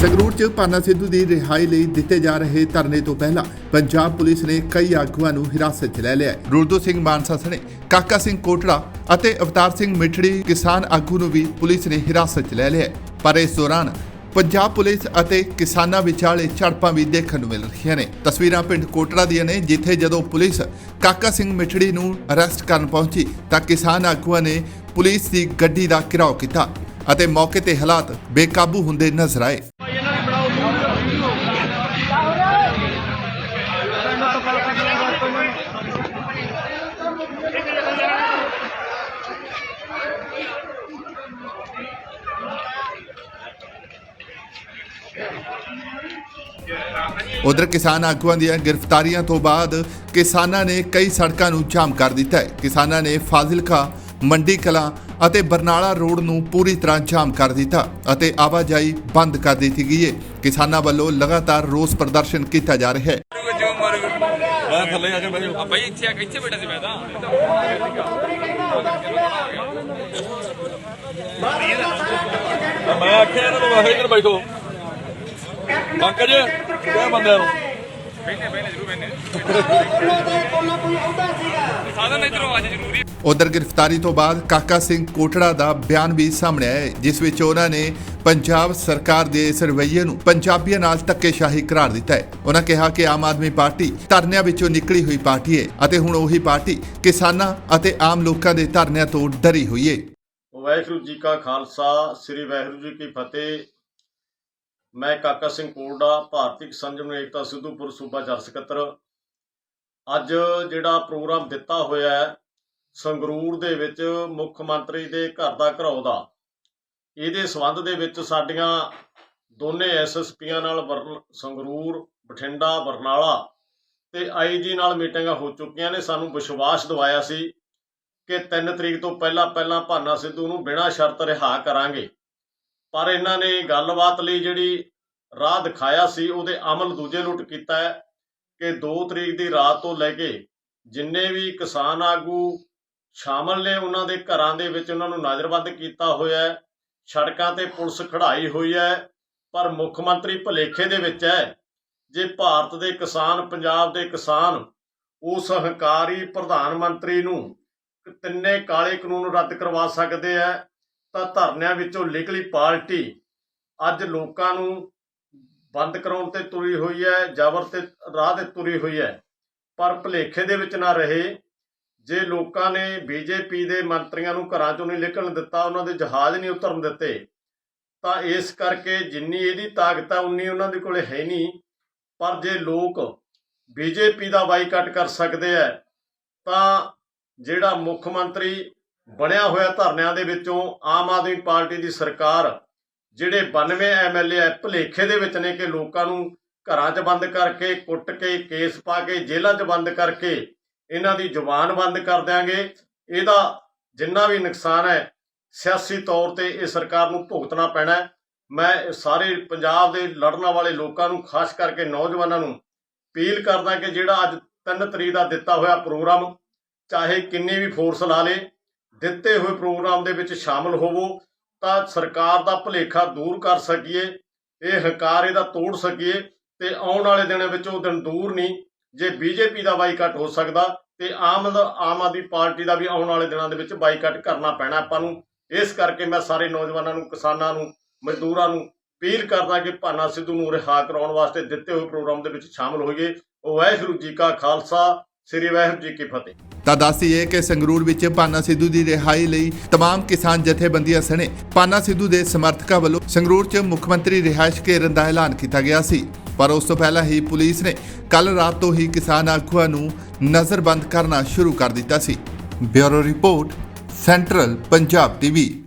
ਸੰਗਰੂਰ ਚ ਪਾਨਾ ਸਿੱਧੂ ਦੀ ਰਿਹਾਈ ਲਈ ਦਿੱਤੇ ਜਾ ਰਹੇ ਧਰਨੇ ਤੋਂ ਪਹਿਲਾਂ ਪੰਜਾਬ ਪੁਲਿਸ ਨੇ ਕਈ ਆਗੂਆਂ ਨੂੰ ਹਿਰਾਸਤ 'ਚ ਲੈ ਲਿਆ ਹੈ। ਰੁਲਦੋ ਸਿੰਘ ਮਾਨਸਾ ਸਣੇ, ਕਾਕਾ ਸਿੰਘ ਕੋਟੜਾ ਅਤੇ ਅਵਤਾਰ ਸਿੰਘ ਮਿੱਠੜੀ ਕਿਸਾਨ ਆਗੂ ਨੂੰ ਵੀ ਪੁਲਿਸ ਨੇ ਹਿਰਾਸਤ 'ਚ ਲੈ ਲਿਆ ਹੈ। ਪਰ ਇਸ ਦੌਰਾਨ ਪੰਜਾਬ ਪੁਲਿਸ ਅਤੇ ਕਿਸਾਨਾਂ ਵਿਚਾਲੇ ਝੜਪਾਂ ਵੀ ਦੇਖਣ ਨੂੰ ਮਿਲ ਰਹੀਆਂ ਨੇ। ਤਸਵੀਰਾਂ ਪਿੰਡ ਕੋਟੜਾ ਦੀਆਂ ਨੇ, ਜਿੱਥੇ ਜਦੋਂ ਪੁਲਿਸ ਕਾਕਾ ਸਿੰਘ ਮਿਠੜੀ ਨੂੰ ਅਰੈਸਟ ਕਰਨ ਪਹੁੰਚੀ, ਤਾਂ ਕਿਸਾਨ ਆਗੂਆਂ ਨੇ ਪੁਲਿਸ ਦੀ ਗੱਡੀ ਦਾ ਘਿਰਾਓ ਕੀਤਾ ਅਤੇ ਮੌਕੇ ਤੇ ਹਾਲਾਤ ਬੇਕਾਬੂ ਹੁੰਦੇ ਨਜ਼ਰ ਆਏ। ਉਧਰ ਕਿਸਾਨ ਆਗੂਆਂ ਦੀਆਂ ਗ੍ਰਿਫਤਾਰੀਆਂ ਤੋਂ ਬਾਅਦ ਕਿਸਾਨਾਂ ਨੇ ਕਈ ਸੜਕਾਂ ਨੂੰ ਜਾਮ ਕਰ ਦਿੱਤਾ ਹੈ। ਕਿਸਾਨਾਂ ਨੇ ਫਾਜ਼ਿਲਕਾ ਮੰਡੀ ਕਲਾਂ ਅਤੇ ਬਰਨਾਲਾ ਰੋਡ ਨੂੰ ਪੂਰੀ ਤਰ੍ਹਾਂ ਜਾਮ ਕਰ ਦਿੱਤਾ ਅਤੇ ਆਵਾਜਾਈ ਬੰਦ ਕਰ ਦਿੱਤੀ ਗਈ ਹੈ। ਕਿਸਾਨਾਂ ਵੱਲੋਂ ਲਗਾਤਾਰ ਰੋਸ ਪ੍ਰਦਰਸ਼ਨ ਕੀਤਾ ਜਾ ਰਿਹਾ ਹੈ। ਮੈਂ ਥੱਲੇ ਆ ਕੇ ਬਹਿ ਜਾ ਭਾਈ ਇੱਥੇ ਇੱਥੇ ਬੈਠਾ ਸੀ ਮੈਂ ਤਾਂ। ਮੈਂ ਆਖਿਆ ਇਹਨਾਂ ਨੂੰ ਵਾਹੇ ਇੱਧਰ ਬੈਠੋ। ਪੰਕਜ ਕਿਹ ਬੰਦਿਆਂ ਨੂੰ ਉਧਰ ਗ੍ਰਿਫਤਾਰੀ ਤੋਂ ਬਾਅਦ ਕਾਕਾ ਸਿੰਘ ਕੋਟੜਾ ਦਾ ਬਿਆਨ ਵੀ ਸਾਹਮਣੇ ਆਇਆ ਜਿਸ ਵਿੱਚ ਉਹਨਾਂ ਨੇ ਪੰਜਾਬ ਸਰਕਾਰ ਦੇ ਇਸ ਰਵੱਈਏ ਨੂੰ ਪੰਜਾਬੀਆਂ ਨਾਲ ਧੱਕੇਸ਼ਾਹੀ ਕਰਾਰ ਦਿੱਤਾ ਹੈ। ਉਹਨਾਂ ਕਿਹਾ ਕਿ ਆਮ ਆਦਮੀ ਪਾਰਟੀ ਧਰਨਿਆਂ ਵਿੱਚੋਂ ਨਿਕਲੀ ਹੋਈ ਪਾਰਟੀ ਹੈ ਅਤੇ ਹੁਣ ਉਹੀ ਪਾਰਟੀ ਕਿਸਾਨਾਂ ਅਤੇ ਆਮ ਲੋਕਾਂ ਦੇ ਧਰਨਿਆਂ ਤੋਂ ਡਰੀ ਹੋਈ ਹੈ। ਵਾਹਿਗੁਰੂ ਜੀ ਕਾ ਖਾਲਸਾ ਸ੍ਰੀ ਵਾਹਿਗੁਰੂ ਜੀ ਕੀ ਫਤਿਹ। ਮੈਂ ਕਾਕਾ ਸਿੰਘ ਕੋਲਡਾ ਭਾਰਤੀ ਕਿਸਾਨ ਜਮਨ ਏਕਤਾ ਸਿੱਧੂਪੁਰ ਸੂਬਾ ਜਰ ਸਕੱਤਰ। ਅੱਜ ਜਿਹੜਾ ਪ੍ਰੋਗਰਾਮ ਦਿੱਤਾ ਹੋਇਆ ਹੈ, ਸੰਗਰੂਰ ਦੇ ਵਿੱਚ ਮੁੱਖ ਮੰਤਰੀ ਦੇ ਘਰ ਦਾ ਘਰਾਓ ਦਾ, ਇਹਦੇ ਸਬੰਧ ਦੇ ਵਿੱਚ ਸਾਡੀਆਂ ਦੋਨੇ ਐਸਐਸਪੀਆਂ ਨਾਲ ਵਰਨ- ਸੰਗਰੂਰ, ਬਠਿੰਡਾ, ਬਰਨਾਲਾ ਤੇ ਆਈਜੀ ਨਾਲ ਮੀਟਿੰਗਾਂ ਹੋ ਚੁੱਕੀਆਂ ਨੇ। ਸਾਨੂੰ ਵਿਸ਼ਵਾਸ ਦਿਵਾਇਆ ਸੀ ਕਿ 3 ਤਰੀਕ ਤੋਂ ਪਹਿਲਾਂ ਪਹਿਲਾਂ ਭਾਨਾ ਸਿੱਧੂ ਨੂੰ ਬਿਨਾਂ ਸ਼ਰਤ ਰਿਹਾ ਕਰਾਂਗੇ। ਪਰ ਇਹਨਾਂ ਨੇ ਗੱਲਬਾਤ ਲਈ ਜਿਹੜੀ ਰਾਹ ਦਿਖਾਇਆ ਸੀ, ਉਹਦੇ ਅਮਲ ਦੂਜੇ ਲੁੱਟ ਕੀਤਾ ਹੈ ਕਿ 2 ਤਰੀਕ ਦੀ ਰਾਤ ਤੋਂ ਲੈ ਕੇ ਜਿੰਨੇ ਵੀ ਕਿਸਾਨ ਆਗੂ ਸ਼ਾਮਲ ਨੇ, ਉਹਨਾਂ ਦੇ ਘਰਾਂ ਦੇ ਵਿੱਚ ਉਹਨਾਂ ਨੂੰ ਨਜ਼ਰਬੰਦ ਕੀਤਾ ਹੋਇਆ ਹੈ, ਸੜਕਾਂ ਤੇ ਪੁਲਿਸ ਖੜਾਈ ਹੋਈ ਹੈ, ਪਰ ਮੁੱਖ ਮੰਤਰੀ ਭਲੇਖੇ ਦੇ ਵਿੱਚ ਹੈ ਜੇ ਭਾਰਤ ਦੇ ਕਿਸਾਨ, ਪੰਜਾਬ ਦੇ ਕਿਸਾਨ ਉਸ ਹੰਕਾਰੀ ਪ੍ਰਧਾਨ ਮੰਤਰੀ ਨੂੰ ਤਿੰਨੇ ਕਾਲੇ ਕਾਨੂੰਨ ਰੱਦ ਕਰਵਾ ਸਕਦੇ ਆ ਤਾਂ ਧਰਨਿਆਂ ਵਿੱਚੋਂ ਨਿਕਲੀ ਪਾਰਟੀ ਅੱਜ ਲੋਕਾਂ ਨੂੰ ਬੰਦ ਕਰਾਉਣ ਤੇ ਤੁਰੀ ਹੋਈ ਹੈ, ਜ਼ਬਰ ਤੇ ਰਾਹ ਤੇ ਤੁਰੀ ਹੋਈ ਹੈ। ਪਰ ਭਲੇਖੇ ਦੇ ਵਿੱਚ ਨਾ ਰਹੇ। ਜੇ ਲੋਕਾਂ ਨੇ ਬੀਜੇਪੀ ਦੇ ਮੰਤਰੀਆਂ ਨੂੰ ਘਰਾਂ ਚੋਂ ਨਹੀਂ ਨਿਕਲਣ ਦਿੱਤਾ, ਉਹਨਾਂ ਦੇ ਜਹਾਜ਼ ਨਹੀਂ ਉਤਰਨ ਦਿੱਤੇ, ਤਾਂ ਇਸ ਕਰਕੇ ਜਿੰਨੀ ਇਹਦੀ ਤਾਕਤ ਹੈ ਉਨੀ ਉਹਨਾਂ ਦੇ ਕੋਲੇ ਹੈ ਨਹੀਂ। ਪਰ ਜੇ ਲੋਕ ਬੀਜੇਪੀ ਦਾ ਬਾਈਕਾਟ ਕਰ ਸਕਦੇ ਆ ਤਾਂ ਜਿਹੜਾ ਮੁੱਖ ਮੰਤਰੀ ਬਣਿਆ ਹੋਇਆ ਧਰਨਿਆਂ ਦੇ ਵਿੱਚੋਂ ਆਮ ਆਦਮੀ ਪਾਰਟੀ ਦੀ ਸਰਕਾਰ, ਜਿਹੜੇ 92 ਐਮਐਲਏ ਐ ਭਲੇਖੇ ਦੇ ਵਿੱਚ ਨੇ ਕਿ ਲੋਕਾਂ ਨੂੰ ਘਰਾਂ 'ਚ ਬੰਦ ਕਰਕੇ, ਕੁੱਟ ਕੇ, ਕੇਸ ਪਾ ਕੇ, ਜੇਲ੍ਹਾਂ 'ਚ ਬੰਦ ਕਰਕੇ ਇਹਨਾਂ ਦੀ ਜ਼ੁਬਾਨ ਬੰਦ ਕਰ ਦਿਆਂਗੇ। ਇਹਦਾ ਜਿੰਨਾ ਵੀ ਨੁਕਸਾਨ ਹੈ, ਸਿਆਸੀ ਤੌਰ ਤੇ ਇਹ ਸਰਕਾਰ ਨੂੰ ਭੁਗਤਣਾ ਪੈਣਾ ਮੈਂ ਸਾਰੇ ਪੰਜਾਬ ਦੇ ਲੜਨ ਵਾਲੇ ਲੋਕਾਂ ਨੂੰ, ਖਾਸ ਕਰਕੇ ਨੌਜਵਾਨਾਂ ਨੂੰ ਅਪੀਲ ਕਰਦਾ ਕਿ ਜਿਹੜਾ ਅੱਜ 3 ਤਰੀਕ ਦਾ ਦਿੱਤਾ ਹੋਇਆ ਪ੍ਰੋਗਰਾਮ, ਚਾਹੇ ਕਿੰਨੀ ਵੀ ਫੋਰਸ ਲਾ ਲੇ ਦਿੱਤੇ ਹੋਏ ਪ੍ਰੋਗਰਾਮ ਦੇ ਵਿੱਚ ਸ਼ਾਮਲ ਹੋਵੋ ਤਾਂ ਸਰਕਾਰ ਦਾ ਭਲੇਖਾ ਦੂਰ ਕਰ ਸਕੀਏ, ਇਹ ਹੰਕਾਰ ਇਹਦਾ ਤੋੜ ਸਕੀਏ ਤੇ ਆਉਣ ਵਾਲੇ ਦਿਨਾਂ ਵਿੱਚ ਉਹ ਦਿਨ ਦੂਰ ਨਹੀਂ, ਜੇ ਬੀਜੇਪੀ ਦਾ ਬਾਈਕਾਟ ਹੋ ਸਕਦਾ ਤੇ ਆਮ ਆਮ ਆਦਮੀ ਪਾਰਟੀ ਦਾ ਵੀ ਆਉਣ ਵਾਲੇ ਦਿਨਾਂ ਦੇ ਵਿੱਚ ਬਾਈਕਾਟ ਕਰਨਾ ਪੈਣਾ ਆਪਾਂ ਨੂੰ। ਇਸ ਕਰਕੇ ਮੈਂ ਸਾਰੇ ਨੌਜਵਾਨਾਂ ਨੂੰ, ਕਿਸਾਨਾਂ ਨੂੰ, ਮਜ਼ਦੂਰਾਂ ਨੂੰ ਅਪੀਲ ਕਰਦਾ ਕਿ ਭਾਨਾ ਸਿੱਧੂ ਨੂੰ ਰਿਹਾ ਕਰਾਉਣ ਵਾਸਤੇ ਦਿੱਤੇ ਹੋਏ ਪ੍ਰੋਗਰਾਮ ਦੇ ਵਿੱਚ ਸ਼ਾਮਲ ਹੋਈਏ। ਵਾਹਿਗੁਰੂ ਜੀ ਕਾ ਖਾਲਸਾ ਸ੍ਰੀ ਵਾਹਿਗੁਰੂ ਜੀ ਕੀ ਫਤਿਹ ਤਾਂ ਦੱਸੀਏ ਕਿ ਸੰਗਰੂਰ ਵਿੱਚ ਪਾਨਾ ਸਿੱਧੂ ਦੀ ਰਿਹਾਈ ਲਈ तमाम ਕਿਸਾਨ ਜਥੇਬੰਦੀਆਂ ਸਣੇ ਪਾਨਾ ਸਿੱਧੂ ਦੇ ਸਮਰਥਕਾਂ ਵੱਲੋਂ ਸੰਗਰੂਰ 'ਚ ਮੁੱਖ ਮੰਤਰੀ ਰਿਹਾਇਸ਼ ਘੇਰਨ ਦਾ ਐਲਾਨ ਕੀਤਾ ਗਿਆ ਸੀ ਪਰ ਉਸ ਤੋਂ ਪਹਿਲਾਂ ਹੀ ਪੁਲਿਸ ਨੇ ਕੱਲ ਰਾਤ ਤੋਂ ਹੀ ਕਿਸਾਨ ਆਗੂਆਂ ਨੂੰ ਨਜ਼ਰਬੰਦ ਕਰਨਾ ਸ਼ੁਰੂ ਕਰ ਦਿੱਤਾ ਸੀ bureau report central Punjab TV